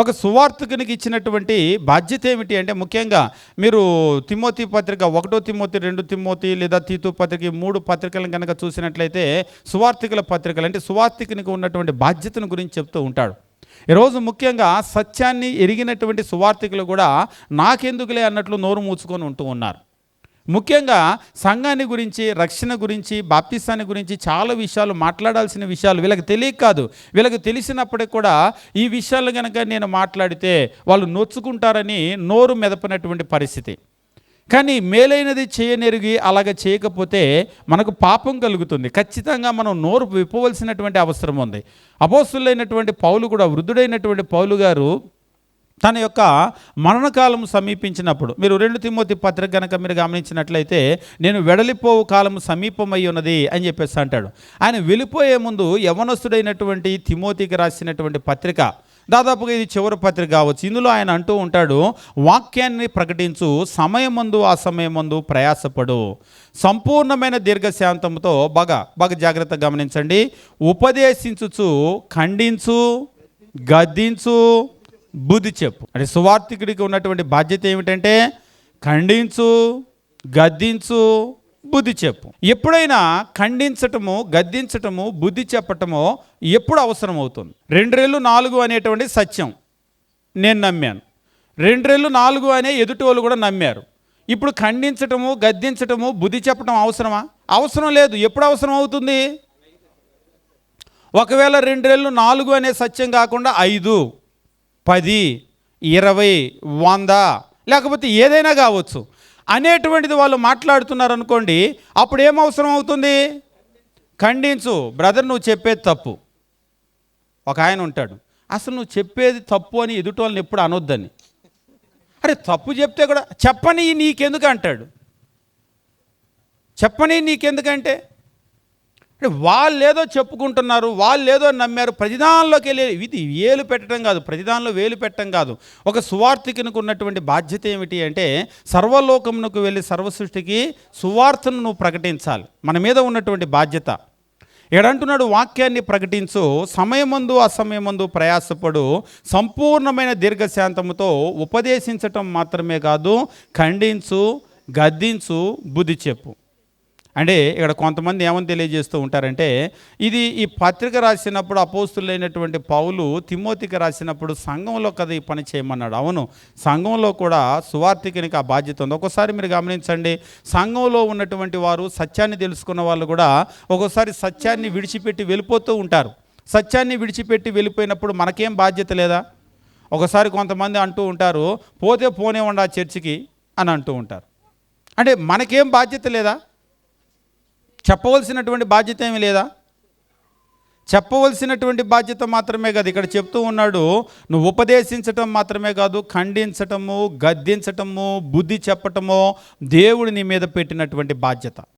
ఒక సువార్థకునికి ఇచ్చినటువంటి బాధ్యత ఏమిటి అంటే ముఖ్యంగా మీరు తిమోతి పత్రిక ఒకటో తిమోతి రెండు తిమోతి లేదా తీతు పత్రిక ఈ మూడు పత్రికలను కనుక చూసినట్లయితే సువార్థికుల పత్రికలు అంటే సువార్థికునికి ఉన్నటువంటి బాధ్యతను గురించి చెప్తూ ఉంటాడు. ఈరోజు ముఖ్యంగా సత్యాన్ని ఎరిగినటువంటి సువార్థికులు కూడా నాకెందుకులే అన్నట్లు నోరు మూసుకొని ఉంటూ ఉన్నారు. ముఖ్యంగా సంఘాన్ని గురించి రక్షణ గురించి బాప్తిస్తాన్ని గురించి చాలా విషయాలు మాట్లాడాల్సిన విషయాలు వీళ్ళకి తెలియక కాదు. వీళ్ళకి తెలిసినప్పటికి కూడా ఈ విషయాలు కనుక నేను మాట్లాడితే వాళ్ళు నొచ్చుకుంటారని నోరు మెదపనటువంటి పరిస్థితి. కానీ మేలైనది చేయనెరిగి అలాగ చేయకపోతే మనకు పాపం కలుగుతుంది. ఖచ్చితంగా మనం నోరు విప్పవలసినటువంటి అవసరం ఉంది. అపోస్తులైనటువంటి పౌలు కూడా వృద్ధుడైనటువంటి పౌలు గారు తన యొక్క మరణకాలం సమీపించినప్పుడు మీరు రెండు తిమ్మోతి పత్రిక కనుక మీరు గమనించినట్లయితే నేను వెడలిపోవు కాలం సమీపమై ఉన్నది అని చెప్పేసి అంటాడు. ఆయన వెళ్ళిపోయే ముందు యవనస్తుడైనటువంటి తిమోతికి రాసినటువంటి పత్రిక దాదాపుగా ఇది చివరి పత్రిక కావచ్చు. ఇందులో ఆయన అంటూ ఉంటాడు వాక్యాన్ని ప్రకటించు సమయమందు ఆ సమయమందు ప్రయాసపడు. సంపూర్ణమైన దీర్ఘశాంతంతో బాగా బాగా జాగ్రత్తగా గమనించండి. ఉపదేశించుచు ఖండించు గద్దించు బుద్ధి చెప్పు. అంటే సువార్థికుడికి ఉన్నటువంటి బాధ్యత ఏమిటంటే ఖండించు గద్దించు బుద్ధి చెప్పు. ఎప్పుడైనా ఖండించటము గద్దించటము బుద్ధి చెప్పటము ఎప్పుడు అవసరం అవుతుంది రెండు రెళ్ళు నాలుగు అనేటువంటి సత్యం. నేను నమ్మాను. రెండు రెళ్ళు నాలుగు అనే ఎదుటి వాళ్ళు కూడా నమ్మారు. ఇప్పుడు ఖండించటము గద్దించటము బుద్ధి చెప్పటం అవసరమా? అవసరం లేదు. ఎప్పుడు అవసరం అవుతుంది ఒకవేళ రెండేళ్ళు నాలుగు అనే సత్యం కాకుండా ఐదు. పది ఇరవై వంద లేకపోతే ఏదైనా కావచ్చు. అనేటువంటిది వాళ్ళు మాట్లాడుతున్నారు అనుకోండి అప్పుడు ఏం అవసరం అవుతుంది? ఖండించు బ్రదర్ నువ్వు చెప్పేది తప్పు. ఒక ఆయన ఉంటాడు అసలు నువ్వు చెప్పేది తప్పు అని ఎదుటి వాళ్ళని ఎప్పుడు అనొద్దని. అరే తప్పు చెప్తే కూడా చెప్పని నీకెందుకు? అంటాడు. చెప్పని నీకెందుకంటే అంటే వాళ్ళు ఏదో చెప్పుకుంటున్నారు వాళ్ళు ఏదో నమ్మారు ప్రతిదానిలోకి వెళ్ళి ఇది వేలు పెట్టడం కాదు ప్రతిదానిలో వేలు పెట్టడం కాదు. ఒక సువార్థికునికి ఉన్నటువంటి బాధ్యత ఏమిటి అంటే సర్వలోకమునకు వెళ్ళి సర్వసృష్టికి సువార్తను నువ్వు ప్రకటించాలి. మన మీద ఉన్నటువంటి బాధ్యత. ఎడంటున్నాడు వాక్యాన్ని ప్రకటించు సమయమందు అసమయమందు ప్రయాసపడు సంపూర్ణమైన దీర్ఘశాంతముతో ఉపదేశించటం మాత్రమే కాదు ఖండించు గద్దించు బుద్ధి చెప్పు. అంటే ఇక్కడ కొంతమంది ఏమని తెలియజేస్తూ ఉంటారంటే ఇది ఈ పత్రిక రాసినప్పుడు అపోస్తులైనటువంటి పౌలు తిమోతికి రాసినప్పుడు సంఘంలో కదా ఈ పని చేయమన్నాడు. అవును సంఘంలో కూడా సువార్థికునికి ఆ బాధ్యత ఉంది. ఒకసారి మీరు గమనించండి సంఘంలో ఉన్నటువంటి వారు సత్యాన్ని తెలుసుకున్న వాళ్ళు కూడా ఒక్కోసారి సత్యాన్ని విడిచిపెట్టి వెళ్ళిపోతూ ఉంటారు. సత్యాన్ని విడిచిపెట్టి వెళ్ళిపోయినప్పుడు మనకేం బాధ్యత లేదా? ఒకసారి కొంతమంది అంటూ ఉంటారు పోతే పోనే ఉండ చర్చికి అని అంటూ ఉంటారు. అంటే మనకేం బాధ్యత లేదా? చెప్పవలసినటువంటి బాధ్యత ఏమీ లేదా? చెప్పవలసినటువంటి బాధ్యత మాత్రమే కాదు. ఇక్కడ చెప్తూ ఉన్నాడు నువ్వు ఉపదేశించటం మాత్రమే కాదు ఖండించటము గద్దించటము బుద్ధి చెప్పటము దేవుడు నీ మీద పెట్టినటువంటి బాధ్యత.